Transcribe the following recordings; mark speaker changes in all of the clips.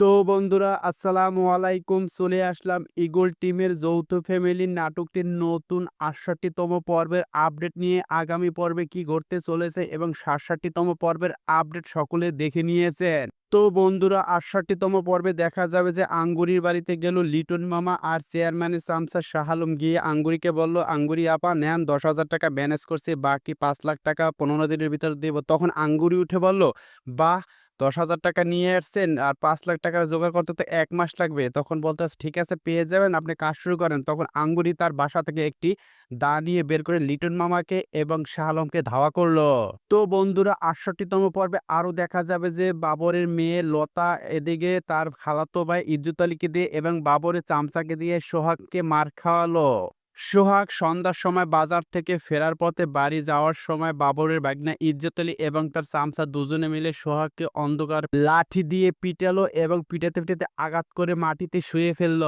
Speaker 1: তো বন্ধুরা, আসসালামু আলাইকুম। চলে আসলাম ইগল টিমের যৌথ ফ্যামিলির নাটকটির নতুন আটষট্টিতম পর্বের আপডেট নিয়ে। আগামী পর্বে কি ঘটতে চলেছে এবং সাতষট্টিতম পর্বের আপডেট সকলে দেখে নিয়েছেন। তো বন্ধুরা, আটষট্টিতম পর্বে দেখা যাবে যে আঙ্গুরির বাড়িতে গেল লিটন মামা আর চেয়ারম্যানের চামচা শাহালুম গিয়ে আঙ্গুরিকে বলল, আঙ্গুরি আপা, নেন, দশ হাজার টাকা ম্যানেজ করছে, বাকি পাঁচ লাখ টাকা পনেরো দিনের ভিতরে দেবো। তখন আঙ্গুরি উঠে বলল, বাহ দশ হাজার টাকা নিয়ে আসছেন আর পাঁচ লাখ টাকা জোগাড় করতে তো এক মাস লাগবে। তখন বলতে ঠিক আছে, পেয়ে যাবেন, আপনি কাজ শুরু করেন। তখন আঙ্গুরি তার বাসা থেকে একটি দা নিয়ে বের করে লিটন মামাকে এবং শাহ আলমকে ধাওয়া করল। তো বন্ধুরা, আটষট্টিতম পর্বে আরও দেখা যাবে যে বাবরের মেয়ে লতা এদিকে তার খালাতো ভাই ইজ্জত আলীকে দিয়ে এবং বাবরের চামচাকে দিয়ে সোহাগকে মার খাওয়ালো। সোহাগ সন্ধ্যার সময় বাজার থেকে ফেরার পথে বাড়ি যাওয়ার সময় বাবরের বাগনা ইজ্জত আলী এবং তার চামচা দুজনে মিলে সোহাগকে অন্ধকার লাঠি দিয়ে পিটালো এবং পিটাতে পিটাতে আঘাত করে মাটিতে শুয়ে ফেলল।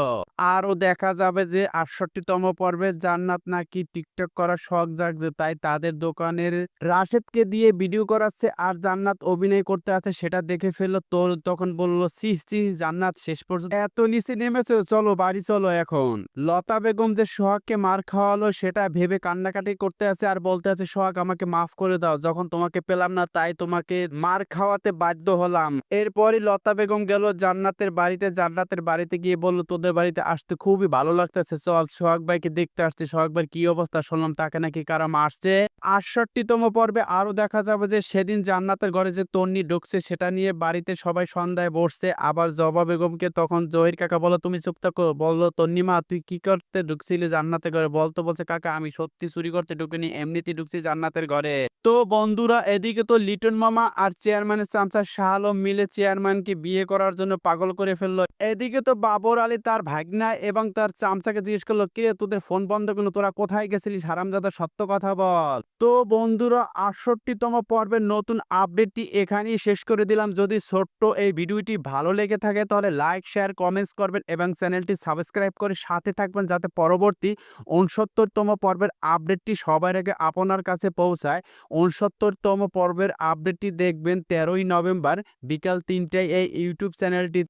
Speaker 1: আরও দেখা যাবে যে আটষট্টিতম পর্বে জান্নাত নাকি টিকটক করার শখ জাগছে, তাই তাদের দোকানের রাশেদকে দিয়ে ভিডিও করাচ্ছে আর জান্নাত অভিনয় করতে আছে সেটা দেখে ফেলল। তোর তখন বলল সি সি জান্নাত শেষ পর্যন্ত এত নিচে নেমেছে, চলো বাড়ি চলো এখন। লতা বেগম যে সোহাগকে মার খাওয়ালো, সেটা ভেবে কান্নাকাটি করতে আছে আর বলতে আছে, সোহাগ, আমাকে মাফ করে দাও, যখন তোমাকে পেলাম না, তাই তোমাকে মার খাওয়াতে বাধ্য হলাম। এরপরই লতা বেগম গেল জান্নাতের বাড়িতে জান্নাতের বাড়িতে গিয়ে বলল, তোদের বাড়িতে আসতে খুবই ভালো লাগতেছে, চল সোহাগ ভাইকে দেখতে আসছে, সোহাগ ভাইয়ের কি অবস্থা? শুনলাম, তাকে নাকি কারা মারছে। আটষট্টিতম পর্বে আরও দেখা যাবে যে, সেদিন জান্নাতের ঘরে যে তন্নি ঢুকছে, সেটা নিয়ে বাড়িতে সবাই সন্ধ্যায় বসছে। আবার জবা বেগমকে তখন জহির কাকা বলো তুমি চুপ থাকো। বলল তন্নিমা তুই কি করতে ঢুকছিলি জান্নাতের ঘরে বলতো, বলছে, কাকা, আমি সত্যি চুরি করতে ঢুকিনি, এমনিতেই ঢুকছি জান্নাতের ঘরে। তো বন্ধুরা, এদিকে তো লিটন মামা আর চেয়ারম্যানের চামচা শাহ আলম মিলে চেয়ারম্যানকে বিয়ে করার জন্য পাগল করে ফেলল। এদিকে তো বাবর আলী তার ভাগনা এবং তার চামচাকে জিজ্ঞেস করল কিরে তোদের ফোন বন্ধ করল তোরা কোথায় গেছিলিস? হারামজাদা, সত্য কথা বল। তো বন্ধুরা, আটষট্টিতম পর্বের নতুন আপডেটটি এখানেই শেষ করে দিলাম। যদি ছোট্ট এই ভিডিওটি ভালো লেগে থাকে, তাহলে লাইক, শেয়ার, কমেন্টস করবেন এবং চ্যানেলটি সাবস্ক্রাইব করে সাথে থাকবেন যাতে পরবর্তী উনসত্তরতম পর্বের আপডেটটি সবার আগে আপনার কাছে পৌঁছায়। উনসত্তরতম পর্বের আপডেটটি দেখবেন তেরোই নভেম্বর বিকাল তিনটায় এই ইউটিউব চ্যানেলটি